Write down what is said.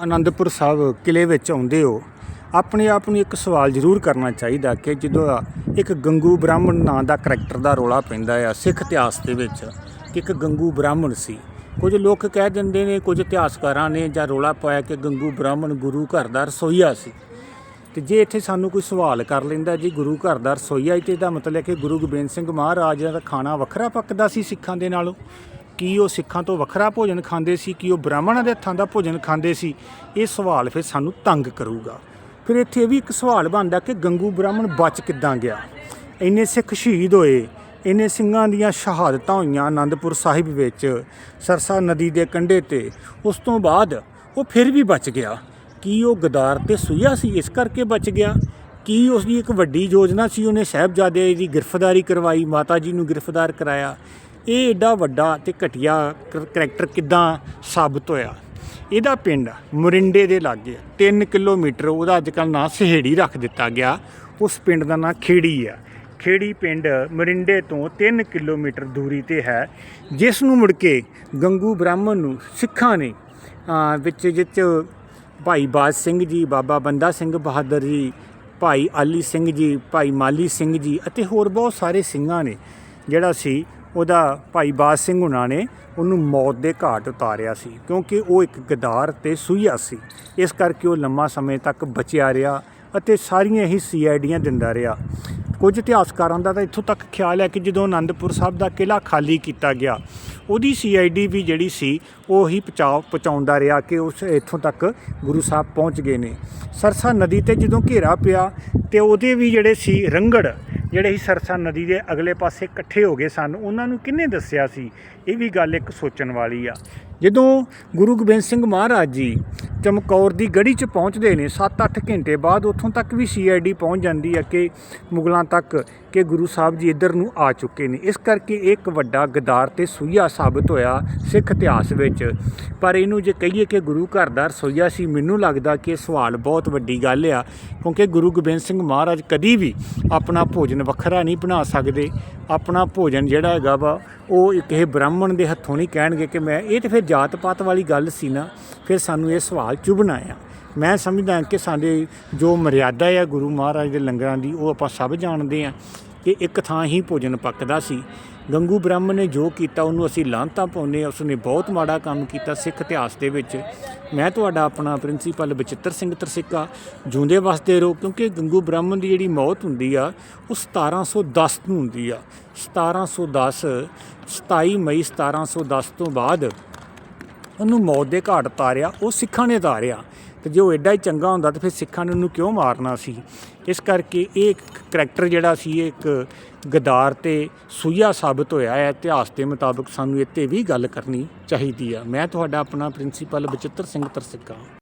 ਆਨੰਦਪੁਰ ਸਾਹਿਬ ਕਿਲੇ ਵਿੱਚ ਆਉਂਦੇ ਹੋ, ਆਪਣੇ ਆਪ ਨੂੰ ਇੱਕ ਸਵਾਲ ਜ਼ਰੂਰ ਕਰਨਾ ਚਾਹੀਦਾ ਕਿ ਜਦੋਂ ਇੱਕ ਗੰਗੂ ਬ੍ਰਾਹਮਣ ਨਾਂ ਦਾ ਕਰੈਕਟਰ ਦਾ ਰੋਲਾ ਪੈਂਦਾ ਆ, ਸਿੱਖ ਇਤਿਹਾਸ ਦੇ ਵਿੱਚ ਕਿ ਇੱਕ ਗੰਗੂ ਬ੍ਰਾਹਮਣ ਸੀ, ਕੁਝ ਲੋਕ ਕਹਿ ਦਿੰਦੇ ਨੇ, ਕੁਝ ਇਤਿਹਾਸਕਾਰਾਂ ਨੇ ਜਾਂ ਰੋਲਾ ਪਾਇਆ ਕਿ ਗੰਗੂ ਬ੍ਰਾਹਮਣ ਗੁਰੂ ਘਰ ਦਾ ਰਸੋਈਆ ਸੀ। ਤੇ ਜੇ ਇੱਥੇ ਸਾਨੂੰ ਕੋਈ ਸਵਾਲ ਕਰ ਲੈਂਦਾ ਜੀ, ਗੁਰੂ ਘਰ ਦਾ ਰਸੋਈਆ ਹੀ ਤੇ ਇਹਦਾ ਮਤਲਬ ਹੈ ਕਿ ਗੁਰੂ ਗੋਬਿੰਦ ਸਿੰਘ ਮਹਾਰਾਜ ਦਾ ਖਾਣਾ ਵੱਖਰਾ ਪੱਕਦਾ ਸੀ ਸਿੱਖਾਂ ਦੇ ਨਾਲੋਂ? ਕੀ ਉਹ ਸਿੱਖਾਂ ਤੋਂ ਵੱਖਰਾ ਭੋਜਨ ਖਾਂਦੇ ਸੀ, ਕੀ ਉਹ ਬ੍ਰਾਹਮਣਾਂ ਦੇ ਹੱਥਾਂ ਦਾ ਭੋਜਨ ਖਾਂਦੇ ਸੀ? ਇਹ ਸਵਾਲ ਫਿਰ ਸਾਨੂੰ ਤੰਗ ਕਰੂਗਾ। ਫਿਰ ਇੱਥੇ ਇਹ ਵੀ ਇੱਕ ਸਵਾਲ ਬਣਦਾ ਕਿ ਗੰਗੂ ਬ੍ਰਾਹਮਣ ਬਚ ਕਿੱਦਾਂ ਗਿਆ? ਇੰਨੇ ਸਿੱਖ ਸ਼ਹੀਦ ਹੋਏ, ਇੰਨੇ ਸਿੰਘਾਂ ਦੀਆਂ ਸ਼ਹਾਦਤਾਂ ਹੋਈਆਂ ਆਨੰਦਪੁਰ ਸਾਹਿਬ ਵਿੱਚ, ਸਰਸਾ ਨਦੀ ਦੇ ਕੰਢੇ ਤੇ, ਉਸ ਤੋਂ ਬਾਅਦ ਉਹ ਫਿਰ ਵੀ ਬਚ ਗਿਆ। ਕੀ ਉਹ ਗਦਾਰ ਤੇ ਸੁਈਆ ਸੀ, ਇਸ ਕਰਕੇ ਬਚ ਗਿਆ? ਕੀ ਉਸ ਦੀ ਇੱਕ ਵੱਡੀ ਯੋਜਨਾ ਸੀ, ਉਹਨੇ ਸਾਹਿਬਜ਼ਾਦੇ ਦੀ ਗ੍ਰਿਫਤਾਰੀ ਕਰਵਾਈ, ਮਾਤਾ ਜੀ ਨੂੰ ਗ੍ਰਿਫਤਾਰ ਕਰਾਇਆ? ਇਹ ਏਡਾ ਵੱਡਾ ਤੇ ਘਟੀਆ ਕਰ- ਕਰੈਕਟਰ ਕਿੱਦਾਂ ਸਾਬਤ ਹੋਇਆ? ਇਹਦਾ ਪਿੰਡ ਮੁਰਿੰਡੇ ਦੇ ਲਾਗੇ 3 ਕਿਲੋਮੀਟਰ ਉਹਦਾ ਅੱਜ ਕੱਲ੍ਹ ਨਾਂ ਸਹੇੜੀ ਰੱਖ ਦਿੱਤਾ ਗਿਆ। ਉਸ ਪਿੰਡ ਦਾ ਨਾਂ ਖੇੜੀ ਆ। ਖੇੜੀ ਪਿੰਡ ਮਰਿੰਡੇ ਤੋਂ 3 ਕਿਲੋਮੀਟਰ ਦੂਰੀ ਤੇ ਹੈ, ਜਿਸ ਨੂੰ ਮੁੜ ਕੇ ਗੰਗੂ ਬ੍ਰਾਹਮਣ ਨੂੰ ਸਿੱਖਾਂ ਨੇ, ਅਹ, ਵਿੱਚ ਜਿੱਚ ਭਾਈ ਬਾਜ ਸਿੰਘ ਜੀ, ਬਾਬਾ ਬੰਦਾ ਸਿੰਘ ਬਹਾਦਰ ਜੀ, ਭਾਈ ਆਲੀ ਸਿੰਘ ਜੀ, ਭਾਈ ਮਾਲੀ ਸਿੰਘ ਜੀ ਅਤੇ ਹੋਰ ਬਹੁਤ ਸਾਰੇ ਸਿੰਘਾਂ ਨੇ, ਜਿਹੜਾ ਸੀ ਉਹਦਾ ਭਾਈ ਬਾਜ ਸਿੰਘ ਹੁਣਾਂ ਨੇ ਉਹਨੂੰ ਮੌਤ ਦੇ ਘਾਟ ਉਤਾਰਿਆ ਸੀ, ਕਿਉਂਕਿ ਉਹ ਇੱਕ ਗਦਾਰ ਤੇ ਸੂਈਆ ਸੀ। ਇਸ ਕਰਕੇ ਉਹ ਲੰਮਾ ਸਮੇਂ ਤੱਕ ਬਚਿਆ ਰਿਹਾ ਅਤੇ ਸਾਰੀਆਂ ਹੀ ਸੀਆਈਡੀਆਂ ਦਿੰਦਾ ਰਿਹਾ। ਕੁਝ ਇਤਿਹਾਸਕਾਰਾਂ ਦਾ ਤਾਂ ਇੱਥੋਂ ਤੱਕ ਖਿਆਲ ਹੈ ਕਿ ਜਦੋਂ ਆਨੰਦਪੁਰ ਸਾਹਿਬ ਦਾ ਕਿਲਾ ਖਾਲੀ ਕੀਤਾ ਗਿਆ, ਉਹਦੀ ਸੀਆਈਡੀ ਵੀ ਜਿਹੜੀ ਸੀ, ਉਹ ਹੀ ਪਹੁੰਚਾ ਪਹੁੰਚਾਉਂਦਾ ਰਿਹਾ ਕਿ ਉਸ ਇੱਥੋਂ ਤੱਕ ਗੁਰੂ ਸਾਹਿਬ ਪਹੁੰਚ ਗਏ ਨੇ। ਸਰਸਾ ਨਦੀ ਤੇ ਜਦੋਂ ਘੇਰਾ ਪਿਆ ਤੇ ਉਹਦੇ ਵੀ ਜਿਹੜੇ ਸੀ ਰੰਗੜ ਜਿਹੜੇ ਹੀ ਸਰਸਾ ਨਦੀ ਦੇ ਅਗਲੇ ਪਾਸੇ ਇਕੱਠੇ ਹੋ ਗਏ ਸਨ, ਉਹਨਾਂ ਨੂੰ ਕਿੰਨੇ ਦੱਸਿਆ ਸੀ? ਇਹ ਵੀ ਗੱਲ ਇੱਕ ਸੋਚਣ ਵਾਲੀ ਆ। ਜਦੋਂ ਗੁਰੂ ਗੋਬਿੰਦ ਸਿੰਘ ਮਹਾਰਾਜ ਜੀ ਚਮਕੌਰ ਦੀ ਗੜੀ 'ਚ ਪਹੁੰਚਦੇ ਨੇ 7-8 ਘੰਟੇ ਬਾਅਦ ਉੱਥੋਂ ਤੱਕ ਵੀ ਸੀਆਈਡੀ ਪਹੁੰਚ ਜਾਂਦੀ ਹੈ ਕਿ ਮੁਗਲਾਂ ਤੱਕ ਕਿ ਗੁਰੂ ਸਾਹਿਬ ਜੀ ਇੱਧਰ ਨੂੰ ਆ ਚੁੱਕੇ ਨੇ। ਇਸ ਕਰਕੇ ਇਹ ਇੱਕ ਵੱਡਾ ਗਦਾਰ ਤੇ ਸੂਈਆ ਸਾਬਤ ਹੋਇਆ ਸਿੱਖ ਇਤਿਹਾਸ ਵਿੱਚ। ਪਰ ਇਹਨੂੰ ਜੇ ਕਹੀਏ ਕਿ ਗੁਰੂ ਘਰ ਦਾ ਰਸੋਈਆ ਸੀ, ਮੈਨੂੰ ਲੱਗਦਾ ਕਿ ਇਹ ਸਵਾਲ ਬਹੁਤ ਵੱਡੀ ਗੱਲ ਆ, ਕਿਉਂਕਿ ਗੁਰੂ ਗੋਬਿੰਦ ਸਿੰਘ ਮਹਾਰਾਜ ਕਦੀ ਵੀ ਆਪਣਾ ਭੋਜਨ ਵੱਖਰਾ ਨਹੀਂ ਬਣਾ ਸਕਦੇ। ਆਪਣਾ ਭੋਜਨ ਜਿਹੜਾ ਹੈਗਾ ਵਾ, ਉਹ ਕਿਸੇ ਬ੍ਰਾਹਮਣ ਦੇ ਹੱਥੋਂ ਨਹੀਂ ਕਹਿਣਗੇ ਕਿ ਮੈਂ, ਇਹ ਤੇ ਫਿਰ ਜਾਤ ਪਾਤ ਵਾਲੀ ਗੱਲ ਸੀ ਨਾ, ਫਿਰ ਸਾਨੂੰ ਇਹ ਸਵਾਲ ਚੁਭਣਾ ਆ। ਮੈਂ ਸਮਝਦਾ ਕਿ ਸਾਡੇ ਜੋ ਮਰਿਆਦਾ ਆ ਗੁਰੂ ਮਹਾਰਾਜ ਦੇ ਲੰਗਰਾਂ ਦੀ, ਉਹ ਆਪਾਂ ਸਭ ਜਾਣਦੇ ਆ। ਕਿ ਇੱਕ ਥਾਂ ਹੀ ਭੋਜਨ ਪੱਕਦਾ ਸੀ। ਗੰਗੂ ਬ੍ਰਾਹਮਣ ਨੇ ਜੋ ਕੀਤਾ, ਉਹਨੂੰ ਅਸੀਂ ਲਾਂਤਾਂ ਪਾਉਂਦੇ ਆ ਉਸਨੇ ਬਹੁਤ ਮਾੜਾ ਕੰਮ ਕੀਤਾ ਸਿੱਖ ਇਤਿਹਾਸ ਦੇ ਵਿੱਚ। ਮੈਂ ਤੁਹਾਡਾ ਆਪਣਾ ਪ੍ਰਿੰਸੀਪਲ ਬਚਿੱਤਰ ਸਿੰਘ ਤਰਸਿੱਕਾ, ਜਿਉਂਦੇ ਵਸਦੇ ਰਹੋ, ਕਿਉਂਕਿ ਗੰਗੂ ਬ੍ਰਾਹਮਣ ਦੀ ਜਿਹੜੀ ਮੌਤ ਹੁੰਦੀ ਆ, ਉਹ 1710 ਨੂੰ ਹੁੰਦੀ ਆ। 1710 27 ਮਈ 1710 ਤੋਂ ਬਾਅਦ ਉਹਨੂੰ ਮੌਤ ਦੇ ਘਾਟ ਤਾਰਿਆ, ਉਹ ਸਿੱਖਾਂ ਨੇ ਤਾਰਿਆ। ਤੇ ਜੇ ਉਹ ਐਡਾ ਹੀ ਚੰਗਾ ਹੁੰਦਾ ਤਾਂ ਫਿਰ ਸਿੱਖਾਂ ਨੇ ਉਹਨੂੰ ਕਿਉਂ ਮਾਰਨਾ ਸੀ? ਇਸ ਕਰਕੇ ਇਹ ਇੱਕ ਕਰੈਕਟਰ ਜਿਹੜਾ ਸੀ, ਇਹ ਇੱਕ ਗਦਾਰ ਤੇ ਸੂਈਆ ਸਾਬਤ ਹੋਇਆ ਹੈ। ਇਤਿਹਾਸ ਦੇ ਮੁਤਾਬਕ ਸਾਨੂੰ ਇੱਥੇ ਵੀ ਗੱਲ ਕਰਨੀ ਚਾਹੀਦੀ ਆ। ਮੈਂ ਤੁਹਾਡਾ ਆਪਣਾ ਪ੍ਰਿੰਸੀਪਲ ਬਚਿੱਤਰ ਸਿੰਘ ਤਰਸਿੱਕਾ।